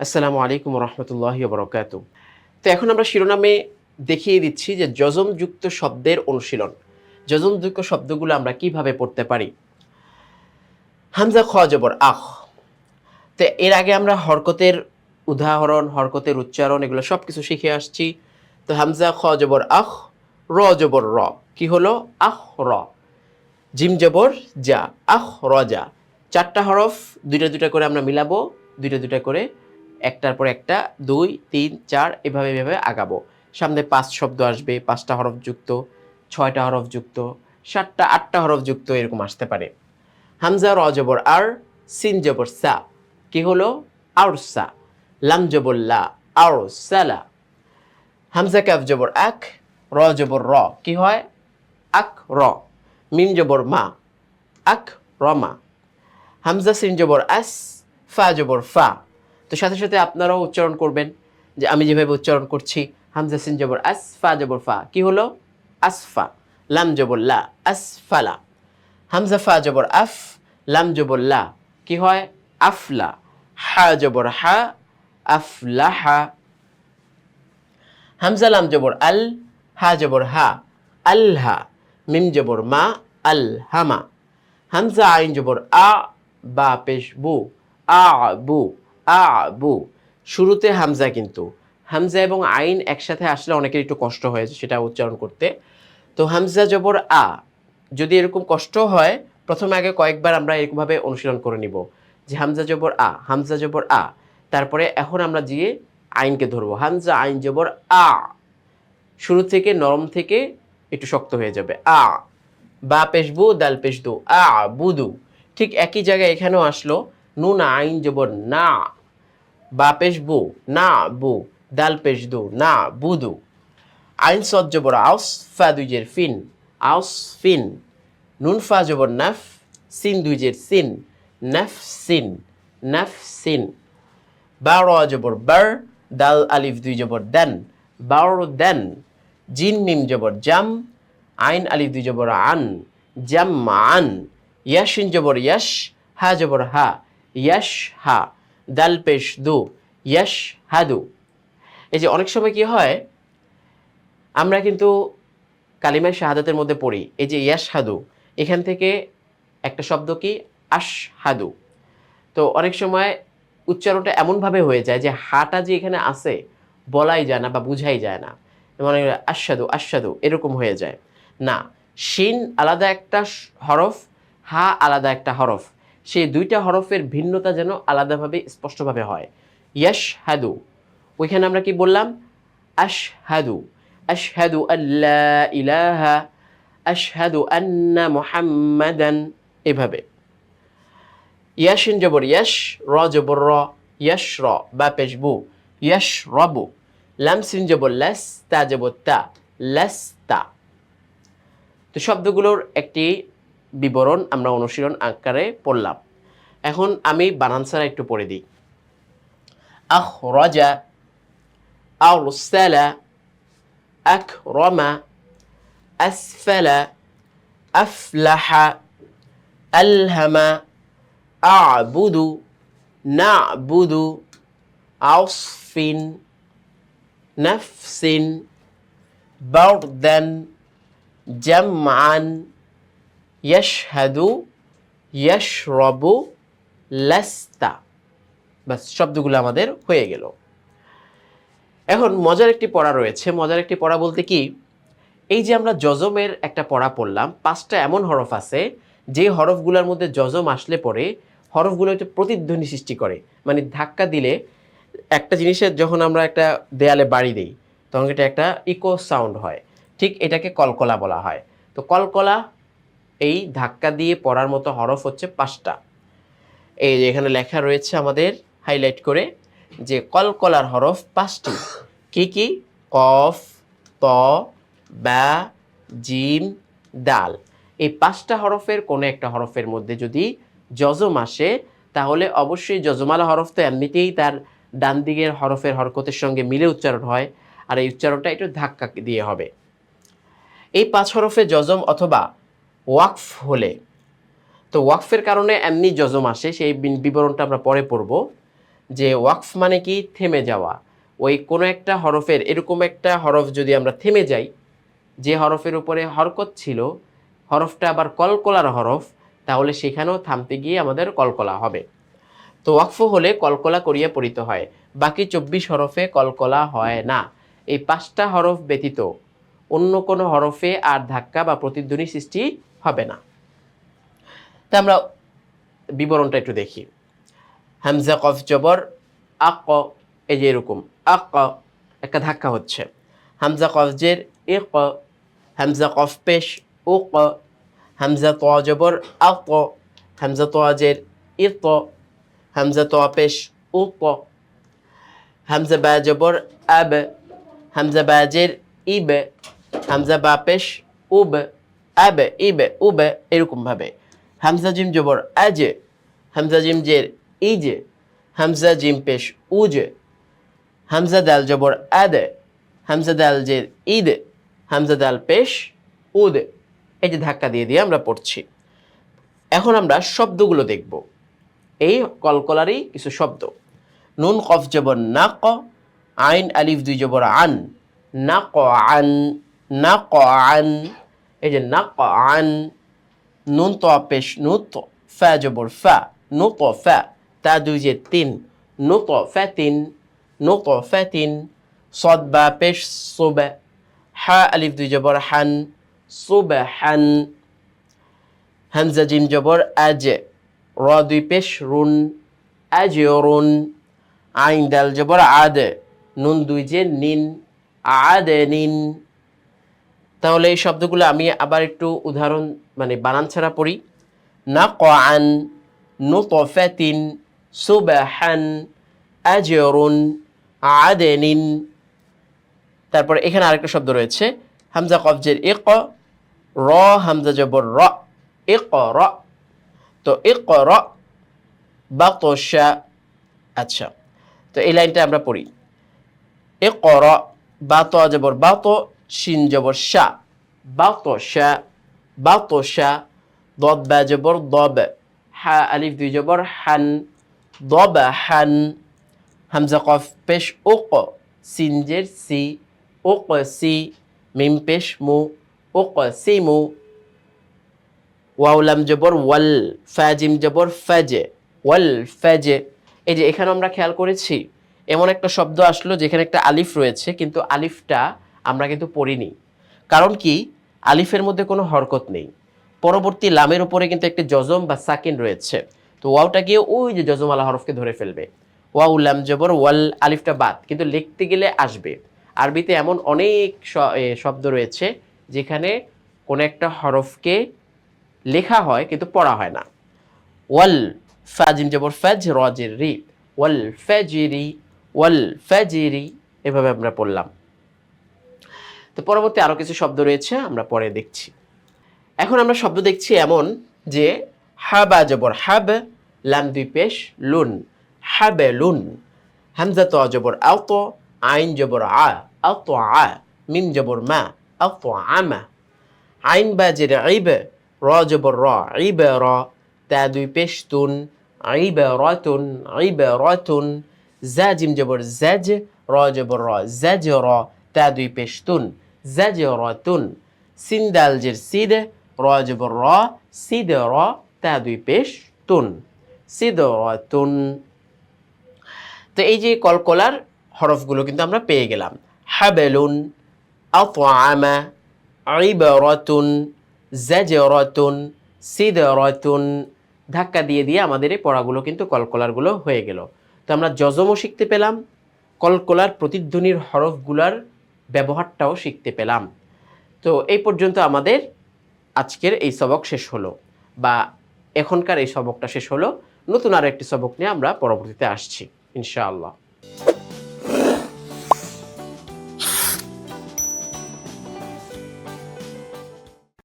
আসসালামু আলাইকুম রহমতুল্লাহ বরকাত তো এখন আমরা শিরোনামে দেখিয়ে দিচ্ছি যে যজমযুক্ত শব্দের অনুশীলন। যজমযুক্ত শব্দগুলো আমরা কীভাবে পড়তে পারি? হামজা খ জবর, আখ। তো এর আগে আমরা হরকতের উদাহরণ, হরকতের উচ্চারণ এগুলো সব কিছু শিখে আসছি। তো হামজা খ জবর, আখ, র জবর, র। কি হলো? আহ র। জিম জবর যা আহ র যা চারটা হরফ, দুইটা দুইটা করে আমরা মিলাবো, দুইটা দুইটা করে একটার পর একটা, দুই, তিন, চার, এভাবে এভাবে আগাবো। সামনে পাঁচ শব্দ আসবে, পাঁচটা হরফ যুক্ত, ছয়টা হরফ যুক্ত, সাতটা, আটটা হরফ যুক্ত, এরকম আসতে পারে। হামজা, র জবর, আর, সিন জবর, সা। কি হলো? আউরসা লাম জবর, লা। আউর সালা। হামজা, কাফ জবর এক র জবর, র। কি হয়? আক, র। মিম জবর, মা। আক রমা হামজা, সিন জবর, আস। ফা জবর, ফা। তো সাথে সাথে আপনারাও উচ্চারণ করবেন যে আমি যেভাবে উচ্চারণ করছি, হামজা সিন জবর, আসফা জবর ফা। কি হলো? আসফা, লাম জবর লা আসফালা হামজা ফা জবর আফ, লাম জবর লা। কি হয়? আফলা হা জবর হা আফলাহা হামজা লাম জবর আল, হা জবর হা আল্হা মিম জবর মা, আল হামা। হামজা আইন জবর আ, বা পেশ বু, আ বু। আ বু শুরুতে হামজা কিন্তু। হামজা এবং আইন একসাথে আসলে অনেকের একটু কষ্ট হয়েছে সেটা উচ্চারণ করতে। তো হামজা জবর আ, যদি এরকম কষ্ট হয়, প্রথমে আগে কয়েকবার আমরা এরকমভাবে অনুশীলন করে নিব। যে হামজা জবর আ, হামজা জবর আ, তারপরে এখন আমরা গিয়ে আইনকে ধরবো। হামজা আইন জবর আ, শুরু থেকে নরম থেকে একটু শক্ত হয়ে যাবে। আ, বা পেশবু দাল পেশদু আ, বুদু। ঠিক একই জায়গায় এখানেও আসলো। নুন আইন জবর না। বা পেশবু না বু দাল পেশদু না বুদু আইন সদ জবর আউস ফা দুইজের ফিন, আউস ফিন। নুন ফা জবর নাফ সিন দুইজের সিন, নাফ সিন নাফ সিন। বা র জবর বার, দাল আলিফ দুই জবর দেন। বার, দেন। জিন, মিম জবর জাম। আইন আলিফ দুই জবর আন। জাম, আন। ইয়াসিন জবর ইয়াস। হা জবর হা। ইয়াস হা দাল পেশ দু ইয়াস হাদু এই যে অনেক সময় কি হয়, আমরা কিন্তু কালিমায় শাহাদাতের মধ্যে পড়ি, এই যে ইয়াস হাদু এখান থেকে একটা শব্দ কি? আশ হাদু তো অনেক সময় উচ্চারণটা এমনভাবে হয়ে যায় যে হাটা যে এখানে আছে, বলাই যায় না বা বুঝাই যায় না। মনে হয় আশ্বাদু আশ্বাদু এরকম হয়ে যায়। না, শিন আলাদা একটা হরফ, হা আলাদা একটা হরফ। সেই দুইটা হরফের ভিন্নতা যেন আলাদাভাবে স্পষ্টভাবে হয়। ইয়াশ হাদু ওইখানে আমরা কি বললাম? আশহাদু। আশহাদু আল্লাহ ইলাহা, আশহাদু আন্না মুহাম্মাদান। এভাবে। ইয়াসিন জবর ইয়াস র জবর র ইয়াস র, বা পেশবু ইয়াস রবু। লাম সিন জবর লেস তা জবর তা লেস তা তো শব্দগুলোর একটি বিবরণ আমরা অনুশীলন আকারে পড়লাম এখন আমি বানান ছাড়া একটু পড়ে দিই আখ রজা أرسل أكرم أسفل أفلح ألهم أعبد نعبد عصف نفس بردا جمعا ইয়াশহাদু ইয়াশরবু লাস্তা বাস শব্দগুলো আমাদের হয়ে গেল। এখন মজার একটি পড়া রয়েছে। মজার একটি পড়া বলতে কি, এই যে আমরা যজমের একটা পড়া পড়লাম, পাঁচটা এমন হরফ আছে, যে হরফগুলোর মধ্যে যজম আসলে পরে হরফগুলো একটু প্রতিধ্বনি সৃষ্টি করে। মানে ধাক্কা দিলে একটা জিনিসের যখন আমরা একটা দেয়ালে বাড়ি দিই, তখন এটা একটা ইকো সাউন্ড হয়। ঠিক এটাকে কলকলা বলা হয়। তো কলকলা এই ধাক্কা দিয়ে পড়ার মতো হরফ হচ্ছে পাঁচটা। এই যে এখানে লেখা রয়েছে আমাদের হাইলাইট করে যে কলকলার হরফ পাঁচটি। কি কি? কফ, ত, বা জিম দাল। এই পাঁচটা হরফের কোনো একটা হরফের মধ্যে যদি যজম আসে, তাহলে অবশ্যই যজমালা হরফ তো এমনিতেই তার ডান দিকের হরফের হরকতের সঙ্গে মিলে উচ্চারণ হয়। আর এই উচ্চারণটা একটু ধাক্কা দিয়ে হবে। এই পাঁচ হরফে যজম অথবা ওয়াকফ হলে। তো ওয়াকফের কারণে এমনি যজম আসে, সেই বিবরণটা আমরা পরে পড়ব যে ওয়াকফ মানে কি? থেমে যাওয়া। ওই কোনো একটা হরফের, এরকম একটা হরফ যদি আমরা থেমে যাই, যে হরফের উপরে হরকত ছিল, হরফটা আবার কলকলার হরফ, তাহলে সেখানেও থামতে গিয়ে আমাদের কলকলা হবে। তো ওয়াকফ হলে কলকলা করিয়া পড়িত হয়। বাকি চব্বিশ হরফে কলকলা হয় না। এই পাঁচটা হরফ ব্যতীত অন্য কোনো হরফে আর ধাক্কা বা প্রতিধ্বনি সৃষ্টি হবে না। তা আমরা বিবরণটা একটু দেখি। হামজা, কফ, জবর, আক, এই যে এরকম, আক, একটা ধাক্কা হচ্ছে। হামজা কফজের এ ক হামজা, কফ, পেশ ও ক হামজা, ত, জবর, আক, হামজা তোয়াজের ই ত হামজা তোয়া পেশ ও ক হামজা, বা, জবর, আব, হামজা বাজের ইব, হামজা, বা, পেশ, উব আব, ইব, উব এরকম ভাবে হামজা, জিম জবর আজ, হামজা, জিম জের ইজ, হামজা, জিম, পেশ, উজ, হামজা, দাল জবর আদ, হামজা, দাল জের ঈদ, হামজা, দাল, পেশ, উদ। এই যে ধাক্কা দিয়ে দিয়ে আমরা পড়ছি। এখন আমরা শব্দগুলো দেখব। এই কলকলারই কিছু শব্দ। নুন, কফ জবর না ক আইন, আলিফ, দুই জবর আন। না ক আন না ক আন। এই যে নাক আন নুন তো পেশ নু তো ফ্যা জবর ফ্যা নু তো ফ্যা তা দুই যে তিন নু তো ফ্যা তিন নু তো ফ্যা তিন, সদ বা পেশ সোবে, হা আলিফ দুই জবর হান, সোবে হান, হামজা জিম জবর আজে, র দুই পেশ রুন, আজে রুন, আইন দাল জবর আদে, নুন দুই যে নিন, আদে নিন তাহলে এই শব্দগুলো আমি আবার একটু উদাহরণ মানে বানান ছাড়া পড়ি। না আন নু তফাতিন সুবাহান আজরুন আদেনিন। তারপর এখানে আরেকটা শব্দ রয়েছে, হামজা কবজের ইক, র, হামজা জবর র, ইক, র। তো ইক, র, বাতশা আচ্ছা। তো এই লাইনটা আমরা পড়ি। ইক, র, বাত জবর বাত শিন জবর শা বাতশা বাতশা দব বা জবর দব, হা আলিফ দুই জবর হান, দব হান, হামজা কফ পেশ ওক সিনজের সি ও ক সি, মিম পেশ মু ওক সি মু ওয়াউলাম জবর ওয়াল ফ্যাজিম জবর ফ্যাজে ওয়াল ফ্যাজে এই যে এখানে আমরা খেয়াল করেছি, এমন একটা শব্দ আসলো যেখানে একটা আলিফ রয়েছে, কিন্তু আলিফটা আমরা কিন্তু পড়িনি। কারণ কি? আলিফের মধ্যে কোনো হরকত নেই। পরবর্তী লামের উপরে কিন্তু একটি জজম বা সাকিন রয়েছে। তো ওয়াওটা গিয়ে ওই যে জজম আলা হরফকে ধরে ফেলবে। ওয়াউ, লাম, জবর, ওয়াল, আলিফটা বাদ। কিন্তু লিখতে গেলে আসবে। আরবিতে এমন অনেক শব্দ রয়েছে যেখানে কোনো একটা হরফকে লেখা হয় কিন্তু পড়া হয় না। ওয়াল, ফাজিম, জবর ফাজ রজের রি ওয়াল, ফাজিরি ওয়াল, ফাজিরি, এভাবে আমরা পড়লাম। তো পরবর্তী আরও কিছু শব্দ রয়েছে, আমরা পরে দেখছি। এখন আমরা শব্দ দেখছি এমন যে, হাবা জবর হাব, লাম দুই পেশ, লুন, হাবে লুন, হামজা তো জবর আওত আইন জবর আ আওত আ, মিম জবর মা আওত আমা, আইন বা জের আইব র জবর র আইব র, তা দুই পেশ তুন আইব রতুন আইব রতুন জবর জাজ, র জবর র, জাজ র, তা দুই পেশ তুন জাজ রতুন সিন দাল জের সিদ র জবর র, সিদ র, তা দুই পেশ তুন সিদ রতুন তো এই যে কলকলার হরফগুলো কিন্তু আমরা পেয়ে গেলাম। হাবেলুন, আতআমা, ইবারাতুন, জাজরাতুন, সিদরাতুন। ধাক্কা দিয়ে দিয়ে আমাদের এই পড়াগুলো কিন্তু কলকলারগুলো হয়ে গেল। তো আমরা যজমও শিখতে পেলাম। কলকলার প্রতিধ্বনির হরফগুলার ব্যবহারটাও শিখতে পেলাম। তো এই পর্যন্ত আমাদের আজকের এই সবক শেষ হলো বা এখনকার এই সবকটা শেষ হলো। নতুন আর একটি সবক নিয়ে আমরা পরবর্তীতে আসছি, ইনশাআল্লাহ।